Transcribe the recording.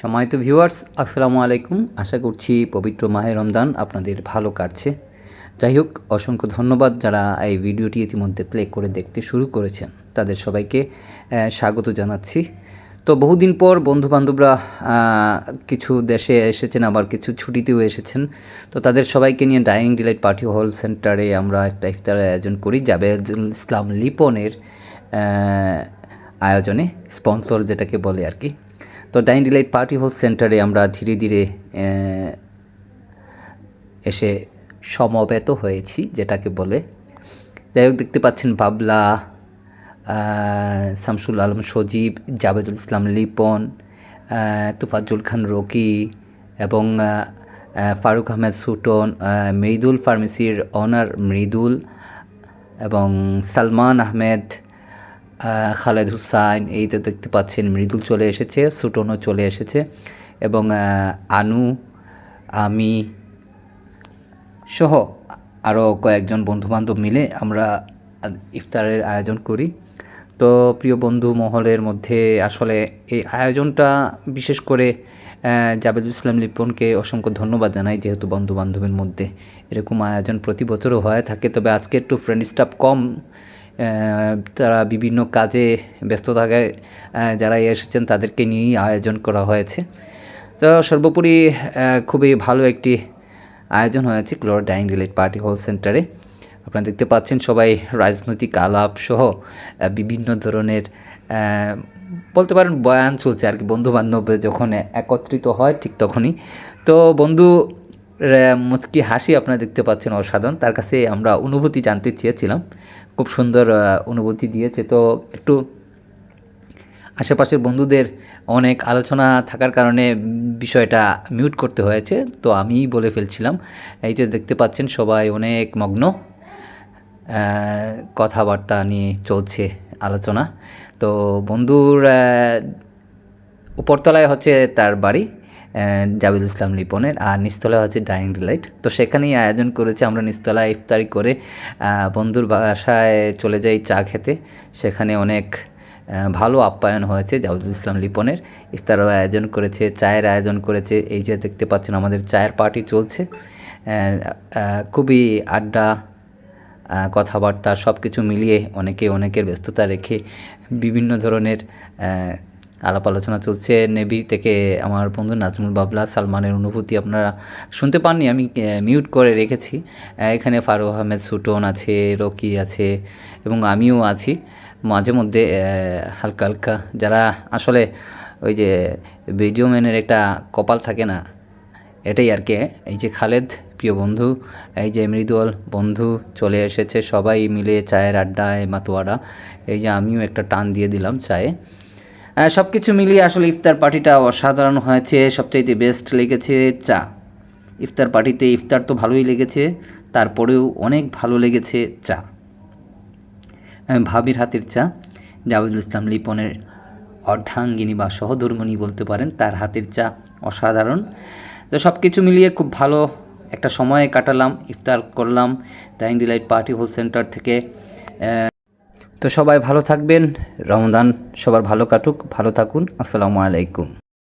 সময়ত ভিউয়ার্স, আসসালামু আলাইকুম। আশা করছি পবিত্র মাহে রমদান আপনাদের ভালো কাটছে। যাই হোক, অসংখ্য ধন্যবাদ যারা এই ভিডিওটি ইতিমধ্যে প্লে করে দেখতে শুরু করেছেন। তাদের সবাইকে স্বাগত জানাচ্ছি। তো বহুদিন পর বন্ধুবান্ধবরা কিছু দেশে এসেছেন, আবার কিছু ছুটিতেও এসেছেন। তো তাদের সবাইকে নিয়ে ডাইনিং ডিলাইট পার্টি হল সেন্টারে আমরা একটা ইফতার আয়োজন করি জাবেদুল ইসলাম লিপনের আয়োজনে, স্পন্সর যেটাকে বলে আর কি। তো ডাইন ডিলাইট পার্টি হল সেন্টারে আমরা ধীরে ধীরে এসে সমবেত হয়েছি যেটাকে বলে। যাই হোক দেখতে পাচ্ছেন বাবলা শামসুল আলম সজীব জাবেদুল ইসলাম লিপন আহ, তুফাজ্জুল খান রকি এবং ফারুক আহমেদ সুটন মৃদুল ফার্মেসির অনার মৃদুল এবং সালমান আহমেদ আহ, খালেদ হুসাইন, এই তো দেখতে পাচ্ছেন মৃদুল চলে এসেছে সুটনও চলে এসেছে এবং আনু, আমি সহ আরও কয়েকজন বন্ধুবান্ধব মিলে আমরা ইফতারের আয়োজন করি। তো প্রিয় বন্ধু মহলের মধ্যে আসলে এই আয়োজনটা বিশেষ করে জাবেদুল ইসলাম লিপনকে অসংখ্য ধন্যবাদ জানাই যেহেতু বন্ধু বান্ধবের মধ্যে এরকম আয়োজন প্রতি বছরও হয়ে থাকে। তবে আজকে একটু ফ্রেন্ড স্টাফ কম তারা বিভিন্ন কাজে ব্যস্ত থাকায় যারা এসেছেন তাদেরকে নিয়েই আয়োজন করা হয়েছে। তো সর্বোপরি খুবই ভালো একটি আয়োজন হয়েছে ক্লোর ডাইং রিলেট পার্টি হল সেন্টারে। আপনারা দেখতে পাচ্ছেন সবাই রাজনৈতিক আলাপ সহ বিভিন্ন ধরনের বলতে পারেন বয়ান চলছে আর কি। বন্ধু বান্ধব যখন একত্রিত হয় ঠিক তখনই। তো বন্ধু মুচকি হাসি আপনারা দেখতে পাচ্ছেন অসাধারণ। তার কাছে আমরা অনুভূতি জানতে চেয়েছিলাম। খুব সুন্দর অনুভূতি দিয়েছে। তো একটু আশেপাশের বন্ধুদের অনেক আলোচনা থাকার কারণে বিষয়টা মিউট করতে হয়েছে। তো আমিই বলে ফেলছিলাম। এই যে দেখতে পাচ্ছেন সবাই অনেক মগ্ন। কথাবার্তা নিয়ে চলছে আলোচনা। তো বন্ধুর উপরতলায় হচ্ছে তার বাড়ি। আহ, জাবিদুল ইসলাম লিপনের আর নিস্তলা হচ্ছে ডাইনিং ডিলাইট। তো সেখানেই আয়োজন করেছে আমরা নিচতলায় ইফতারি করে বন্ধুর বাসায় চলে যাই চা খেতে। সেখানে অনেক ভালো আপ্যায়ন হয়েছে জাবিদুল ইসলাম লিপনের। ইফতারও আয়োজন করেছে চায়ের আয়োজন করেছে। এই যে দেখতে পাচ্ছেন আমাদের চায়ের পার্টি চলছে। খুবই আড্ডা কথাবার্তা সব কিছু মিলিয়ে অনেকে অনেকের ব্যস্ততা রেখে বিভিন্ন ধরনের আলাপ আলোচনা চলছে। নেভি থেকে আমার বন্ধু নাজমুল বাবলা, সালমানের অনুভূতি আপনারা শুনতে পাননি, আমি মিউট করে রেখেছি। এখানে ফারুক আহমেদ, সুটন আছে, রকি আছে এবং আমিও আছি। মাঝে মধ্যে হালকা হালকা যারা আসলে ওই যে ভিডিও ম্যানের একটা কপাল থাকে না, এটাই আর কি। এই যে খালেদ, প্রিয় বন্ধু, এই যে মৃদুল বন্ধু চলে এসেছে, সবাই মিলে চায়ের আড্ডায়, মাতোয়ারা। এই যে আমিও একটা টান দিয়ে দিলাম চায়ে। সব কিছু মিলিয়ে আসলে ইফতার পার্টিটা অসাধারণ হয়েছে, সবচাইতে বেস্ট লেগেছে চা। ইফতার পার্টিতে ইফতার তো ভালোই লেগেছে, তারপরেও অনেক ভালো লেগেছে চা। ভাবির হাতের চা জাভেদুল ইসলাম লিপনের অর্ধাঙ্গিনী বা সহধর্মণী বলতে পারেন, তার হাতের চা অসাধারণ। তো সব কিছু মিলিয়ে খুব ভালো একটা সময় কাটালাম, ইফতার করলাম Dining Delight Party Hall Centre থেকে তো সবাই ভালো থাকবেন। রমদান সবার ভালো কাটুক ভালো থাকুন। আসসালামু আলাইকুম।